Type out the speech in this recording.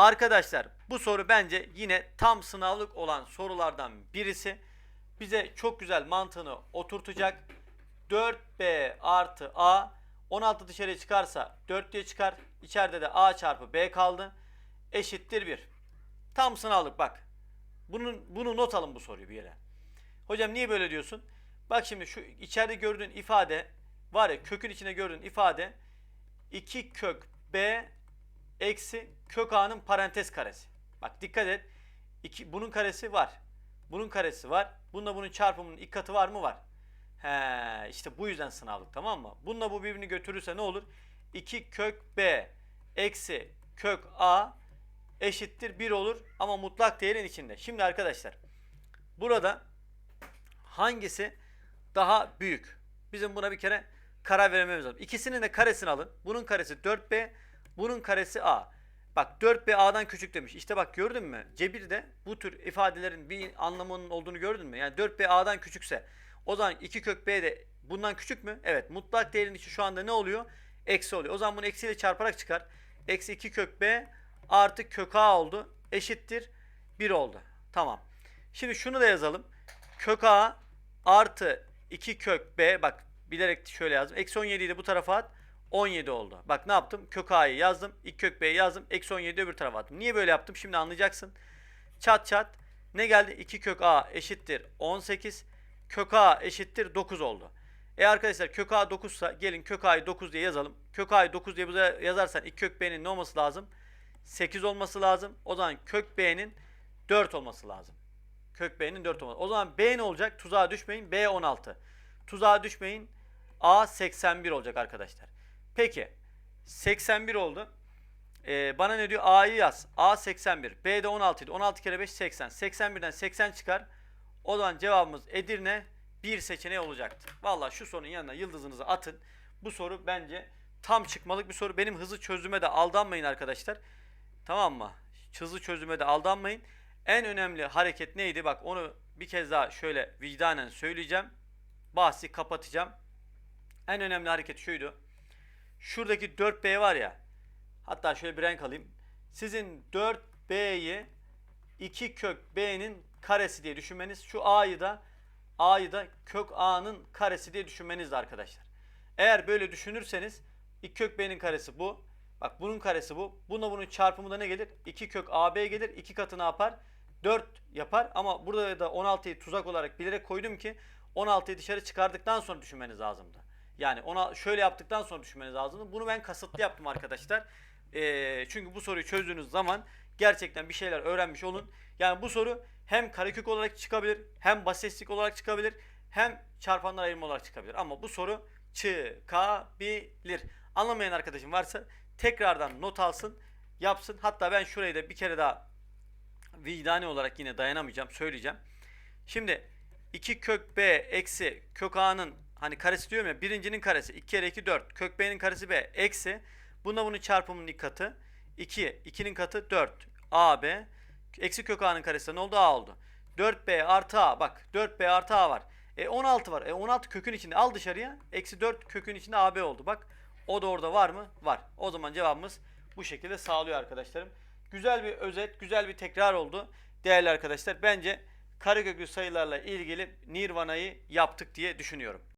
Arkadaşlar bu soru bence yine tam sınavlık olan sorulardan birisi. Bize çok güzel mantığını oturtacak. 4B artı A 16 dışarıya çıkarsa 4 diye çıkar. İçeride de A çarpı B kaldı. Eşittir 1. Tam sınavlık bak. Bunun, bunu not alın bu soruyu bir yere. Hocam niye böyle diyorsun? Bak şimdi şu içeride gördüğün ifade var ya kökün içine gördüğün ifade 2 kök B eksi kök A'nın parantez karesi. Bak dikkat et. İki, bunun karesi var. Bunun karesi var. Bununla bunun çarpımının ilk katı var mı? Var. He, işte bu yüzden sınavlık tamam mı? Bununla bu birbirini götürürse ne olur? 2 kök B eksi kök A eşittir 1 olur ama mutlak değerin içinde. Şimdi arkadaşlar burada hangisi daha büyük? Bizim buna bir kere karar vermemiz lazım. İkisinin de karesini alın. Bunun karesi 4B, bunun karesi A. Bak 4B A'dan küçük demiş. İşte bak gördün mü? Cebirde bu tür ifadelerin bir anlamının olduğunu gördün mü? Yani 4B A'dan küçükse o zaman 2 kök B de bundan küçük mü? Evet. Mutlak değerin içi şu anda ne oluyor? Eksi oluyor. O zaman bunu eksiyle çarparak çıkar. Eksi 2 kök B artı kök A oldu. Eşittir 1 oldu. Tamam. Şimdi şunu da yazalım. Kök A artı 2 kök B bak bilerek şöyle yazdım. Eksi 17'yi de bu tarafa at. 17 oldu. Bak ne yaptım? Kök A'yı yazdım. 2 kök B'yi yazdım. Eksi 17'yi öbür tarafa attım. Niye böyle yaptım? Şimdi anlayacaksın. Çat çat. Ne geldi? 2 kök A eşittir 18. Kök A eşittir 9 oldu. E arkadaşlar kök A 9 ise gelin kök A'yı 9 diye yazalım. Kök A'yı 9 diye yazarsan 2 kök B'nin ne olması lazım? 8 olması lazım. O zaman kök B'nin 4 olması lazım. Kök B'nin 4 olması. O zaman B ne olacak? Tuzağa düşmeyin. B 16. Tuzağa düşmeyin. A 81 olacak arkadaşlar. Peki 81 oldu. Ee, bana ne diyor? A'yı yaz. A 81. B de 16 idi. 16 kere 5 80. 81'den 80 çıkar. O zaman cevabımız Edirne bir seçeneği olacaktı. Valla şu sorunun yanına yıldızınızı atın. Bu soru bence tam çıkmalık bir soru. Benim hızlı çözüme de aldanmayın arkadaşlar. Tamam mı? Hızlı çözüme de aldanmayın. En önemli hareket neydi? Bak onu bir kez daha şöyle vicdanen söyleyeceğim. Bahsi kapatacağım. En önemli hareket şuydu. Şuradaki 4B var ya. Hatta şöyle bir renk alayım. Sizin 4B'yi 2 kök B'nin karesi diye düşünmeniz. Şu A'yı da A'yı da kök A'nın karesi diye düşünmeniz de arkadaşlar. Eğer böyle düşünürseniz 2 kök B'nin karesi bu. Bak bunun karesi bu. Bununla bunun çarpımı da ne gelir? 2 kök AB gelir. 2 katı ne yapar? 4 yapar. Ama burada da 16'yı tuzak olarak bilerek koydum ki 16'yı dışarı çıkardıktan sonra düşünmeniz lazımdı. Yani ona şöyle yaptıktan sonra düşünmeniz lazımdı. Bunu ben kasıtlı yaptım arkadaşlar. Ee, çünkü bu soruyu çözdüğünüz zaman gerçekten bir şeyler öğrenmiş olun. Yani bu soru hem karekök olarak çıkabilir, hem basitlik olarak çıkabilir, hem çarpanlar ayırma olarak çıkabilir. Ama bu soru çıkabilir. Anlamayan arkadaşım varsa tekrardan not alsın, yapsın. Hatta ben şurayı da bir kere daha vicdani olarak yine dayanamayacağım, söyleyeceğim. Şimdi 2 kök B eksi kök A'nın hani karesi diyorum ya birincinin karesi. 2 kere 2 4 kök B'nin karesi B eksi. Bunda bunun çarpımının ilk katı. 2 2'nin katı 4 AB eksi kök A'nın karesi ne oldu A oldu. 4B artı A. Bak 4B artı A var. E 16 var. E 16 kökün içinde. Al dışarıya. Eksi 4 kökün içinde AB oldu. Bak o da orada var mı? Var. O zaman cevabımız bu şekilde sağlıyor arkadaşlarım. Güzel bir özet güzel bir tekrar oldu. Değerli arkadaşlar bence kareköklü sayılarla ilgili Nirvana'yı yaptık diye düşünüyorum.